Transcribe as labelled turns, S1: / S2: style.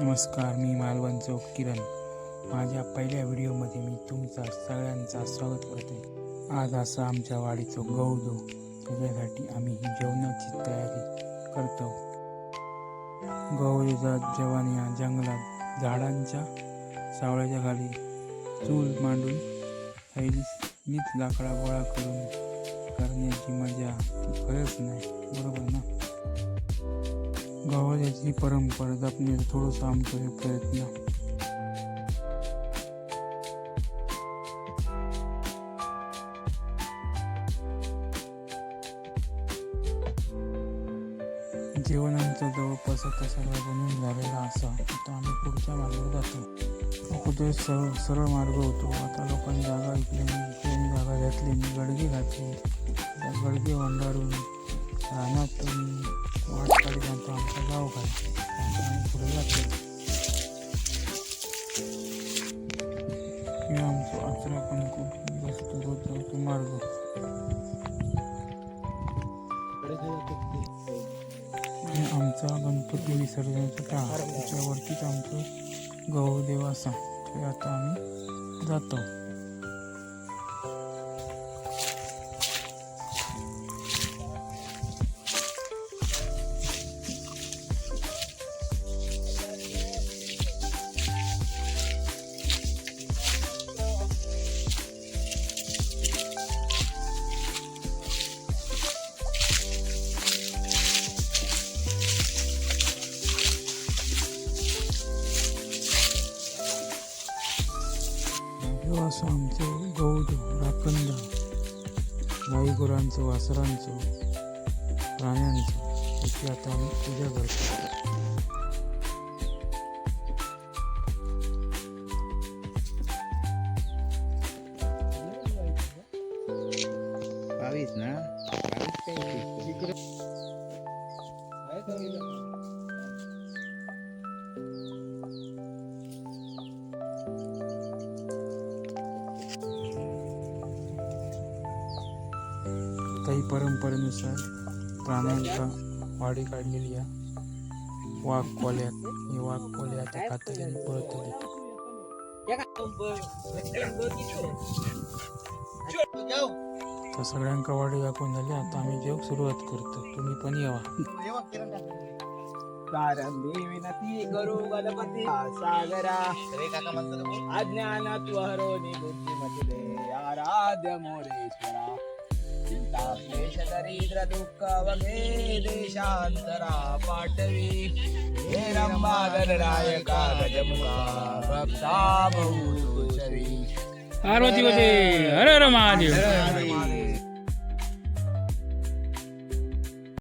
S1: नमस्कार मी मालवण चौक किरण. माझ्या पहिल्या व्हिडिओमध्ये मी तुमचा सगळ्यांचा स्वागत करते. आज असा आमच्या वाडीचं गौदो त्याच्यासाठी आम्ही ही जेवणाची तयारी करतो. गौरीचा जेवण या जंगलात झाडांच्या सावळ्याच्या खाली चूल मांडून थैलीच लाकडा गोळा करून करण्याची मजा खरंच नाही. बरोबर ना? गावात गावाची परंपरा जपण्याचा थोडंसं आमचा हे प्रयत्न. जेवण आमचं जवळपास आता सगळं बनवून झालेला असा. आता आम्ही पुढच्या मार्गावर जातो. अगोदर सरळ सरळ मार्ग होतो. आता लोकांनी जागा ऐकली इकडे जागा घातली आणि गडगे घातली. त्या गडगी वंडारून रानातून तो आमचा गाव काय आम्ही पुढे जातो. मी आमचं आचरा पण खूप बसतो रोज जातो मार्ग. आमचा गणपती विसर्जनाचा टाळ. त्याच्यावरतीच आमचं गौदेव असा. ते आता आम्ही जातो. हे असं आमचं गौद राखंद गाई गुरांचं वासरांचं प्राण्यांचं याची आता आम्ही पूजा करतो
S2: बावीस ना
S1: काही परंपरेनुसार प्राण्यांचा वाढी काढलेली या वाघ कोल्यात हे वाघ कोल्या आता खातली आणि पळतली. तर सगळ्यांका वाढी दाखवून झाली. आता आम्ही जेव सुरुवात करतो. तुम्ही पण यावा.
S3: प्रारंभी विनती करू गणपती. सागरा अज्ञान तू बुद्धिमती आराध्य मोरेश्वरा. चिंता क्लेश दरिद्र दुःख वगे देशांतरा पाठवी हे रंबागर रायका गजमुखा भक्ता बहु तुझवी
S1: पार्वती होते हर हर महादेव
S3: हर हर महादेव